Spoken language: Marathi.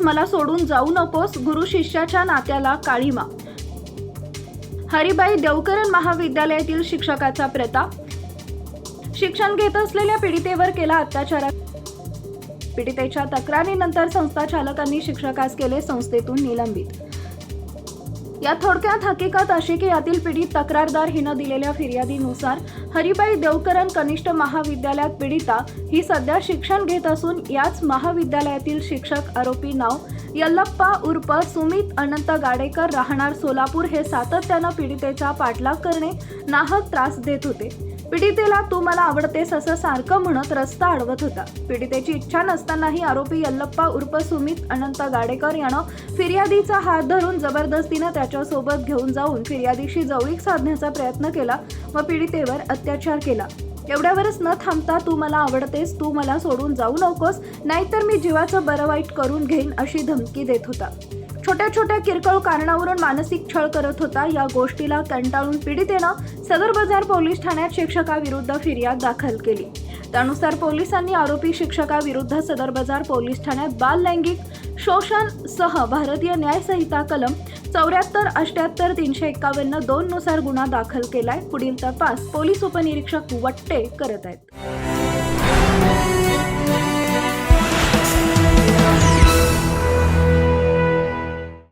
मला सोडून जाऊ नकोस गुरु शिष्याच्या नात्याला काळीमा हरिबाई देवकरण महाविद्यालयातील शिक्षकाचा प्रताप. शिक्षण घेत असलेल्या पीडितेवर केला अत्याचार. पीडितेच्या तक्रारीनंतर संस्था चालकांनी शिक्षकास केले संस्थेतून निलंबित. या थोडक्यात हकीकत अशी की यातील पीडित तक्रारदार हिनं दिलेल्या फिर्यादीनुसार हरिबाई देवकरण कनिष्ठ महाविद्यालयात पीडिता ही सध्या शिक्षण घेत असून याच महाविद्यालयातील शिक्षक आरोपी नाव यल्लप्पा उर्फ सुमित अनंत गाडेकर राहणार सोलापूर हे सातत्यानं पीडितेचा पाठलाग करणे नाहक त्रास देत होते. पीडितेला तू मला आवडतेस असं सारखं म्हणत रस्ता अडवत होता. पीडितेची इच्छा नसतानाही आरोपी यल्लप्पा उर्फ सुमित अनंत गाडेकर यानं फिर्यादीचा हात धरून जबरदस्तीनं त्याच्यासोबत घेऊन जाऊन फिर्यादीशी जवळीक साधण्याचा प्रयत्न केला व पीडितेवर अत्याचार केला. एवढ्यावरच न थांबता तू मला आवडतेस तू मला सोडून जाऊ नकोस नाहीतर मी जीवाचं बरं वाईट करून घेईन अशी धमकी देत होता. छोट्या छोट्या किरकोळ कारणावरून मानसिक छळ करत होता. या गोष्टीला कंटाळून पीडितेनं सदर बाजार पोलीस ठाण्यात शिक्षकाविरुद्ध फिर्याद दाखल केली. त्यानुसार पोलिसांनी आरोपी शिक्षकाविरुद्ध सदर बाजार पोलीस ठाण्यात बाल लैंगिक शोषण सह भारतीय न्यायसंहिता कलम चौऱ्याहत्तर अठ्याहत्तर तीनशे एक्कावन्न दोन नुसार गुन्हा दाखल केलाय. पुढील तपास पोलीस उपनिरीक्षक वट्टे करत आहेत.